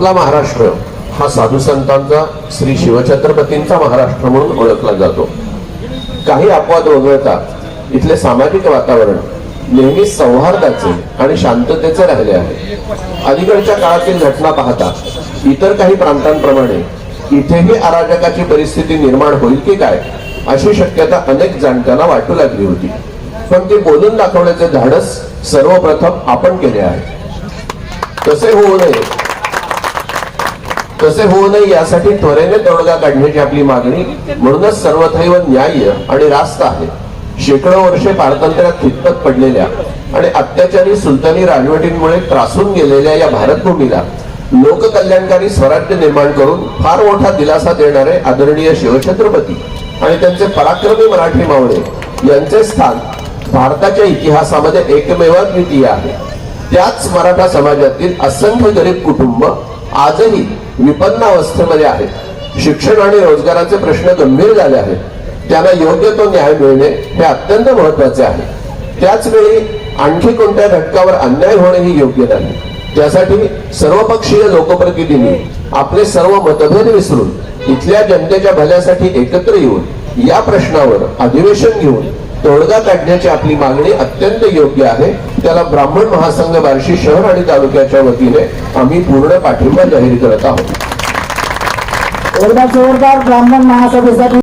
आपला महाराष्ट्र हा साधू संतांचा श्री शिवछत्रपतींचा महाराष्ट्र म्हणून ओळखला जातो. काही अपवाद वगळता इथले सामाजिक वातावरण नेहमी सौहार्दाचे आणि शांततेचे राहिले आहे. अलीकडच्या काळातील घटना पाहता इतर काही प्रांतांप्रमाणे इथेही अराजकाची परिस्थिती निर्माण होईल की काय अशी शक्यता अनेक जाणत्यांना वाटू लागली होती. पण ते बोलून दाखवण्याचे धाडस सर्वप्रथम आपण केले आहे. तसे होऊ नये. तसे होऊ नये यासाठी त्वरेने तोडगा काढण्याची आपली मागणी म्हणूनच सर्वथैव न्याय्य आणि रास्त आहे. शेकडो वर्षे पारतंत्र्यात खितपत पडलेल्या आणि अत्याचारी सुलतानी राजवटींमुळे त्रासून गेलेल्या या भारतभूमीला लोककल्याणकारी स्वराज्य निर्माण करून फार मोठा दिलासा देणारे आदरणीय शिवछत्रपती आणि त्यांचे पराक्रमी मराठी मावळे यांचे स्थान भारताच्या इतिहासामध्ये एकमेव द्वितीय आहे. त्याच मराठा समाजातील असंख्य गरीब कुटुंब आजही विपन्न अवस्थेमध्ये आहेत. शिक्षण आणि रोजगाराचे प्रश्न गंभीर झाले आहेत. त्यांना योग्य तो न्याय मिळणे हे अत्यंत महत्त्वाचे आहे. त्याच वेळी आणखी कोणत्या घटकावर अन्याय होणेही योग्य नाही. त्यासाठी सर्वपक्षीय लोकप्रतिनिधी आपले सर्व मतभेद विसरून इथल्या जनतेच्या भल्यासाठी एकत्र येऊन या प्रश्नावर अधिवेशन घेऊन तोडगा काढण्याची आपली मागणी अत्यंत योग्य आहे. त्याला ब्राह्मण महासंघ बार्शी शहर आणि तालुक्याच्या वतीने आम्ही पूर्ण पाठिंबा जाहीर करत आहोत. एकदा जोरदार ब्राह्मण महासभेसाठी